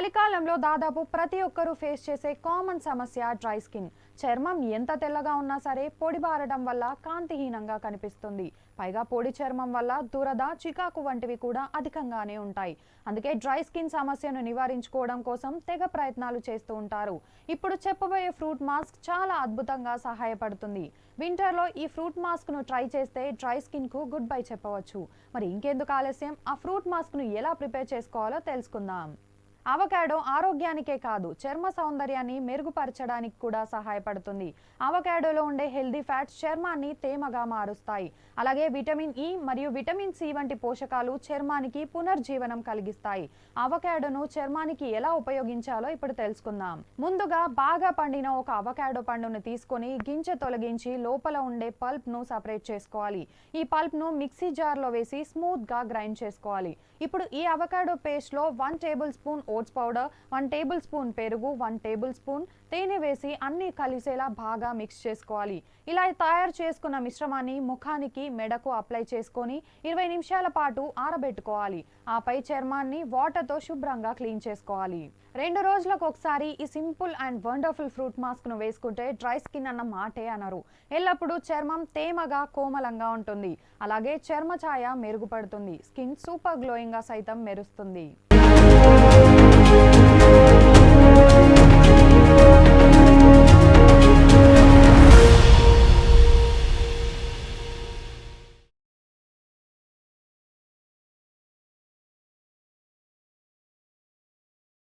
చలికాలంలో దాదాపు ప్రతి ఒక్కరూ ఫేస్ చేసే కామన్ సమస్య డ్రై స్కిన్. చర్మం ఎంత తెల్లగా ఉన్నా సరే పొడి బారడం వల్ల కాంతిహీనంగా కనిపిస్తుంది. పైగా పొడి చర్మం వల్ల దురద చికాకు వంటివి కూడా అధికంగానే ఉంటాయి. అందుకే డ్రై స్కిన్ సమస్యను నివారించుకోవడం కోసం తెగ ప్రయత్నాలు చేస్తూ ఉంటారు. ఇప్పుడు చెప్పబోయే ఫ్రూట్ మాస్క్ చాలా అద్భుతంగా సహాయపడుతుంది. వింటర్లో ఈ ఫ్రూట్ మాస్క్ను ట్రై చేస్తే డ్రై స్కిన్కు గుడ్ బై చెప్పవచ్చు. మరి ఇంకెందుకు ఆలస్యం? ఆ ఫ్రూట్ మాస్క్ను ఎలా ప్రిపేర్ చేసుకోవాలో తెలుసుకుందాం. అవకాడో ఆరోగ్యానికే కాదు చర్మ సౌందర్యాన్ని మెరుగుపరచడానికి కూడా సహాయపడుతుంది. అవకాడోలో ఉండే హెల్దీ ఫ్యాట్స్ చర్మాన్ని తేమగా మారుస్తాయి. అలాగే విటమిన్ ఇ మరియు విటమిన్ సి వంటి పోషకాలు చర్మానికి పునర్జీవనం కలిగిస్తాయి. అవకాడోను చర్మానికి ఎలా ఉపయోగించాలో ఇప్పుడు తెలుసుకుందాం. ముందుగా బాగా పండిన ఒక అవకాడో పండును తీసుకొని గింజ తొలగించి లోపల ఉండే పల్ప్ను సపరేట్ చేసుకోవాలి. ఈ పల్ప్ను మిక్సీ జార్లో వేసి స్మూత్గా గ్రైండ్ చేసుకోవాలి. ఇప్పుడు ఈ avocado పేస్ట్లో one tablespoon oats powder one tablespoon పెరుగు వన్ టేబుల్ స్పూన్ తేనె వేసి అన్ని కలిసేలా బాగా మిక్స్ చేసుకోవాలి. ఇలా తయారు చేసుకున్న మిశ్రమాన్ని ముఖానికి మెడకు అప్లై చేసుకొని ఇరవై నిమిషాల పాటు ఆరబెట్టుకోవాలి. ఆపై చర్మాన్ని వాటర్తో శుభ్రంగా క్లీన్ చేసుకోవాలి. రెండు రోజులకు ఒకసారి ఈ సింపుల్ అండ్ వండర్ఫుల్ ఫ్రూట్ మాస్క్ను వేసుకుంటే డ్రై స్కిన్ అన్న మాటే అనరు. ఎల్లప్పుడూ చర్మం తేమగా కోమలంగా ఉంటుంది. అలాగే చర్మ ఛాయ మెరుగుపడుతుంది. స్కిన్ సూపర్ గ్లోయింగ్గా సైతం మెరుస్తుంది.